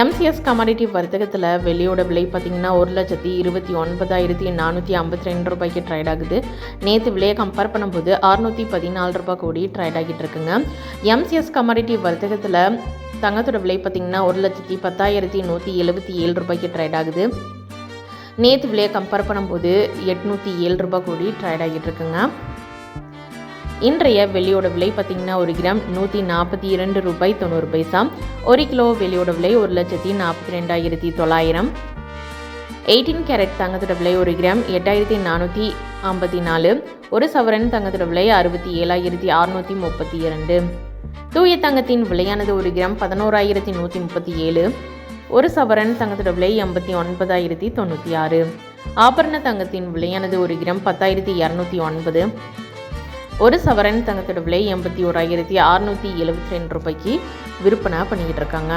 MCS commodity வர்த்தகத்தில் வெளியோட விலை பார்த்திங்கன்னா ஒரு லட்சத்தி இருபத்தி ஒன்பதாயிரத்தி நானூற்றி ஐம்பத்தி ரெண்டு ரூபாய்க்கு ட்ரேட் ஆகுது. நேற்று விலையை கம்பேர் பண்ணும்போது அறுநூற்றி பதினாலு ரூபாய் கோடி ட்ரேட் ஆகிட்டு இருக்குங்க. எம்சிஎஸ் கமாடிட்டி வர்த்தகத்தில் தங்கத்தோட விலை பார்த்திங்கன்னா ஒரு லட்சத்தி பத்தாயிரத்தி நூற்றி எழுபத்தி ஏழு ரூபாய்க்கு ட்ரேட் ஆகுது. நேற்று விலையை கம்பேர் பண்ணும்போது எட்நூற்றி ஏழு ரூபாய் கோடி ட்ரேட் ஆகிட்டு இருக்குங்க. இன்றைய வெள்ளியோட விலை பார்த்திங்கன்னா ஒரு கிராம் நூற்றி நாற்பத்தி இரண்டு ரூபாய் தொண்ணூறு பைசா ஒரு கிலோ வெள்ளியோட விலை ஒரு லட்சத்தி நாற்பத்தி ரெண்டாயிரத்தி தொள்ளாயிரம். எயிட்டீன் கேரட் தங்கத்தோட விலை ஒரு கிராம் எட்டாயிரத்தி நானூற்றி ஐம்பத்தி நாலு. ஒரு சவரன் தங்கத்தோட விலை அறுபத்தி ஏழாயிரத்தி அறுநூற்றி முப்பத்தி இரண்டு. தூய தங்கத்தின் விலையானது ஒரு கிராம் பதினோராயிரத்தி நூற்றி முப்பத்தி ஏழு. ஒரு சவரன் தங்கத்தோட விலை எண்பத்தி ஒன்பதாயிரத்தி தொண்ணூற்றி ஆறு. ஆபரண தங்கத்தின் விலையானது ஒரு கிராம் பத்தாயிரத்தி இரநூத்தி ஒன்பது. ஒரு சவரன் தங்கத்தோட விலை எண்பத்தி ஓராயிரத்தி அறுநூற்றி எழுபத்தி ரெண்டு ரூபாய்க்கு விற்பனை பண்ணிக்கிட்டு இருக்காங்க.